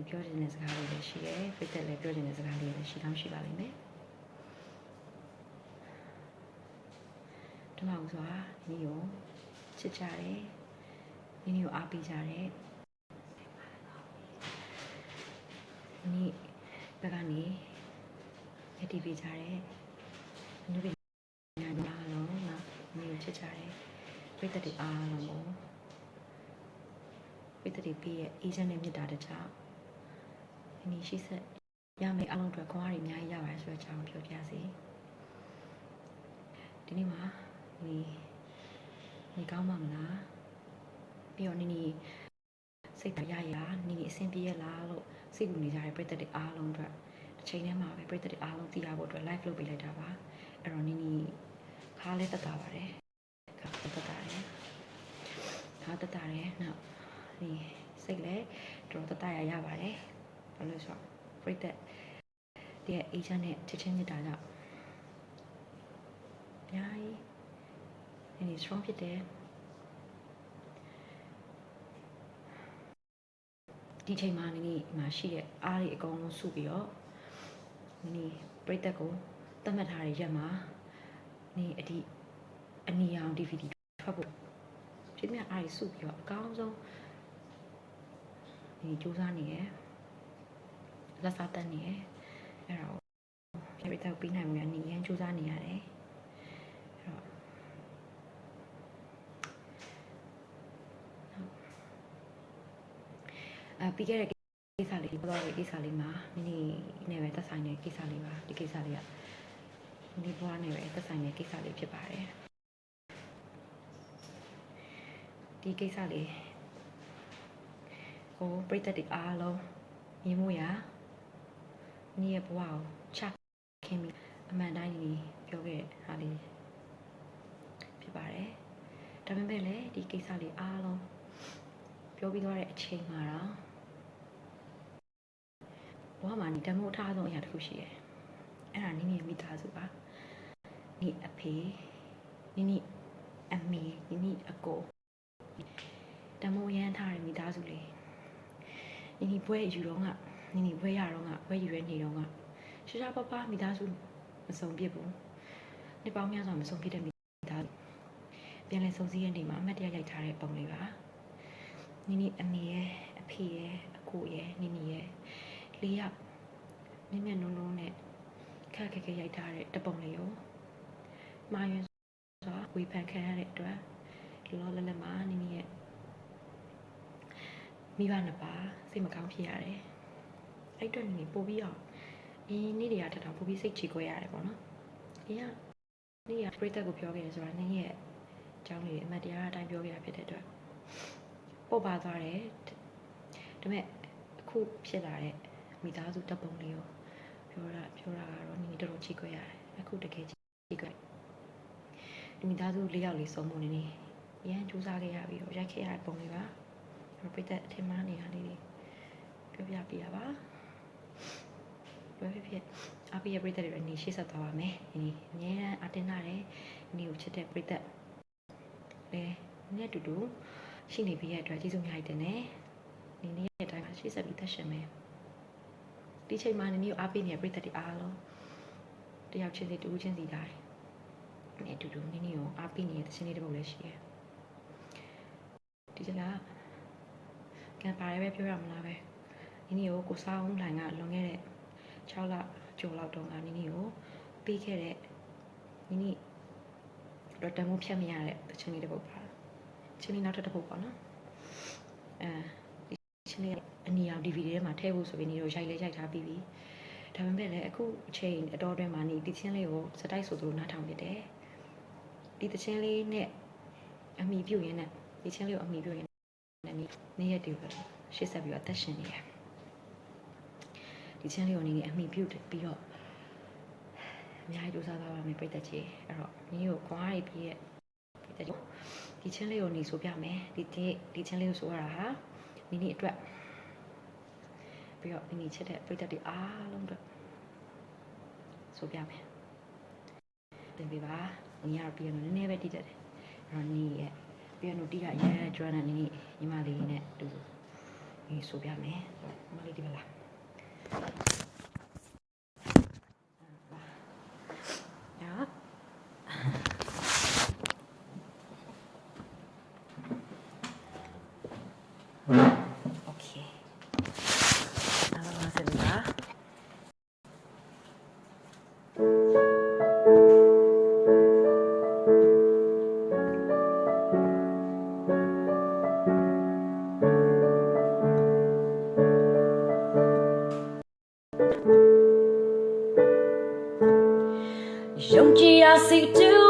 ဒီပြောချင်တဲ့စကားလေးလည်းရှိတယ်ပြည့်သက်လည်းပြောချင်တဲ့စကားလေးလည်းရှိကောင်းရှိပါလိမ့်မယ်တမအောင်ဆိုတာဒီကိုချစ်ကြတယ်ဒီနေ့ကိုအားပေးကြတယ်ဒီဘက်ကနေရည်တည်ပေးကြတယ်အနုပညာညာအားလုံးကဒီကိုချစ်ကြတယ်ပြည့်သက်တွေအားလုံးကိုပြည့်သက်တွေပြည့်ရဲ့အေးချမ်းတဲ့မေတ္တာတစ်ချောင်း ဒီနေ့ရှိဆက်ရမယ့်အလုံးအတွက်ခွန်အားတွေအများကြီးရပါတယ်ဆိုတော့ကျွန်တော်ပြောပြစီဒီနေ့မှာဒီဒီကောင်းမှမလားပြီးတော့နီနီစိတ်ဓာတ်ရရနီနီအဆင်ပြေရလားလို့စိတ်ကူနေကြတဲ့ပြည်သက်တွေအားလုံးအတွက်တစ်ချိန်တည်းမှာပဲပြည်သက်တွေအားလုံးသိရဖို့အတွက် live လုပ်ပေးလိုက်တာပါအဲ့တော့နီနီခါလေးတက်တာပါတယ်ခါတက်တာတယ်ခါတက်တာတယ်နောက်ဒီစိတ်လည်းတော်တော်တက်တာရရပါတယ် ဘာလို့လဲဆိုတော့ပြည်သက်ဒီရဲ့ agent နဲ့ချစ်ချင်းမြတ်တာကြောင့်အများကြီးဒီနေ့ strong ဖြစ်တယ်ဒီချိန်မှာနေနေမှာရှိတဲ့အားတွေအကုန်လုံးစုပြီးတော့နေနေပြိတက်ကိုတတ်မှတ်ထားတဲ့ရက်မှာနေအဒီအနီအောင် DVD ထွက်ဖို့ဒီမြအားတွေစုပြီးတော့အကောင်းဆုံးနေစူးစမ်းနေရယ် လက်စားတက်နေရယ်အဲ့တော့ပြိတက်ကိုပြီးနိုင်မှုရနေရန်စူးစမ်းနေရတယ်အဲ့တော့အပြီးခဲ့တဲ့ကိစ္စလေးပေါ်တဲ့ကိစ္စလေးမှာမိမိနဲ့ပဲသက်ဆိုင်တဲ့ကိစ္စလေးပါဒီကိစ္စလေးကမိမိဘွားနဲ့ပဲသက်ဆိုင်တဲ့ကိစ္စလေးဖြစ်ပါတယ်ဒီကိစ္စလေးကိုပြိတ္တတွေအားလုံးမြင်မှုရ မိရဲ့ဘဝကိုချခင်ပြီးအမှန်တိုင်းကြီးပြောခဲ့တဲ့ဟာလေးဖြစ်ပါတယ်ဒါပေမဲ့လည်းဒီကိစ္စလေးအားလုံးပြောပြီးသွားတဲ့အချိန်မှာတော့ဘဝမှာနေတမိုးထားဆုံးအရာတစ်ခုရှိတယ်။အဲ့ဒါနိနိရဲ့မိသားစုပါ။နိအဖေနိနိအမေနိနိအကိုတမိုးရမ်းထားတဲ့မိသားစုလေး။နိနိဘွဲယူတော့က နိနိဘွဲရတော့ကဘွဲယူရဲနေတော့ကရှာရှာပပမိသားစုမစုံပြစ်ဘူး။နှစ်ပေါင်းများစွာမစုံပြစ်တဲ့မိသားစုပြန်လည်စုံစည်းတဲ့နေမှာအမှတ်တရရိုက်ထားတဲ့ပုံလေးပါ။နိနိအမေရဲ့အဖေရဲ့အကိုရဲ့နိနိရဲ့လေးယောက်မြင့်မြတ်နုံနုံနဲ့ခက်ခက်ခက်ရိုက်ထားတဲ့တပုံလေးကိုမာယွန်းစွာဝေဖန်ခံရတဲ့အတွက်လောလောလတ်လတ်မှာနင်းရဲ့မိဘနှစ်ပါးစိတ်မကောင်းဖြစ်ရတယ်။ အဲ့အတွက်နင်းပို့ပြီးတော့အင်းနေ့တွေကထပ်ထောင်ပို့ပြီးစိတ်ချီခွဲရတယ်ပေါ့နော်။အင်းကနေ့ကပြိတက်ကိုပြောခဲ့တယ်ဆိုတာနင်းရဲ့အကြောင်းလေးအမှတ်တရားအတိုင်းပြောခဲ့တာဖြစ်တဲ့အတွက်ပို့ပါသွားတယ်။ဒါပေမဲ့အခုဖြစ်လာတဲ့မိသားစုတပ်ပုံလေးကိုပြောတာပြောတာကတော့နည်းနည်းတော်တော်ချိခွဲရတယ်အခုတကယ်ချိခွဲဒီမိသားစုလေးယောက်လေးစုံမှုနေနေရန်စူးစမ်းခဲ့ရပြီးတော့ရိုက်ခဲ့ရတဲ့ပုံလေးပါတော့ပြတဲ့အထင်မှားနေတာလေးတွေပြောပြပြရပါ ဘယ်ဖြစ်ဖြစ်အပိယပြတဲ့တွေအနေရှေ့ဆက်သွားပါမယ်ဒီအမြဲတမ်းအတင်းနာတယ်ဒီကိုချစ်တဲ့ပြတဲ့လေနဲ့တူတူရှိနေပြီးရတဲ့အတွက်ကျေးဇူးများတင်တယ်ဒီနေ့ရဲ့အတိုင်းမှာရှေ့ဆက်ပြီးသက်ရှင်မယ်ဒီချိန်မှာနည်းနည်းအားပေးနေတဲ့ပြည်သက်တွေအားလုံးတယောက်ချင်းစီတူချင်းစီတိုင်းနဲ့အတူတူနည်းနည်းကိုအားပေးနေတဲ့ချင်းလေးတစ်ပုဒ်လည်းရှိတယ်ဒီကြလားကံပါရဲပဲပြောရမလားပဲ နည်းနည်းကိုကိုစားအောင်လှိုင်ကလွန်ခဲ့တဲ့6လကျော်လောက်တုန်းကနည်းနည်းကိုပေးခဲ့တဲ့နည်းနည်းတော့တမိုးဖြတ်မရတဲ့ချင်းလေးတစ်ပုဒ်ပါချင်းလေးနောက်ထပ်တစ်ပုဒ်ပေါ့နော်အဲဒီချင်းလေးအနီအောင် DVD ထဲမှာထည့်ဖို့ဆိုပြီးနေတော့ရိုက်လဲရိုက်ထားပြီးပြီဒါပေမဲ့လည်းအခုအချိန်အတော်တွင်းမှာနေဒီချင်းလေးကိုစတိုက်ဆိုသူတို့နားထောင်ပြတယ်ဒီတချင်းလေးနဲ့အမိပြုတ်ရင်းနဲ့ဒီချင်းလေးကိုအမိပြုတ်ရင်းနဲ့နေနေရက်တူပဲရှေ့ဆက်ပြီးတော့အသက်ရှင်နေရဒီချ ဒီ channel ကိုအနေနဲ့အမိပြုတ်ပြီးတော့အများကြီးစူးစမ်းသွားပါမယ်ပြည်သက်ကြီးအဲ့တော့မင်းကိုကွာရီပြည့်ရဲ့ပြည်သက်ကြီးဒီ channel ကိုနေဆိုပြမယ်ဒီဒီဒီ channel ကိုဆိုရတာဟာမိမိအတွက်ပြီးတော့မိမိချစ်တဲ့ပြည်သက်တွေအားလုံးအတွက်ဆိုပြမယ်တင်ပြပါညီရပြည့်တော့နည်းနည်းပဲတည်တတ်တယ်အဲ့တော့ညီရဲ့ပြည့်တော့တီးရရဲကျွမ်းတဲ့ညီညီမလေးနဲ့တူညီဆိုပြမယ်ညီမလေးဒီမလား Don't you see too?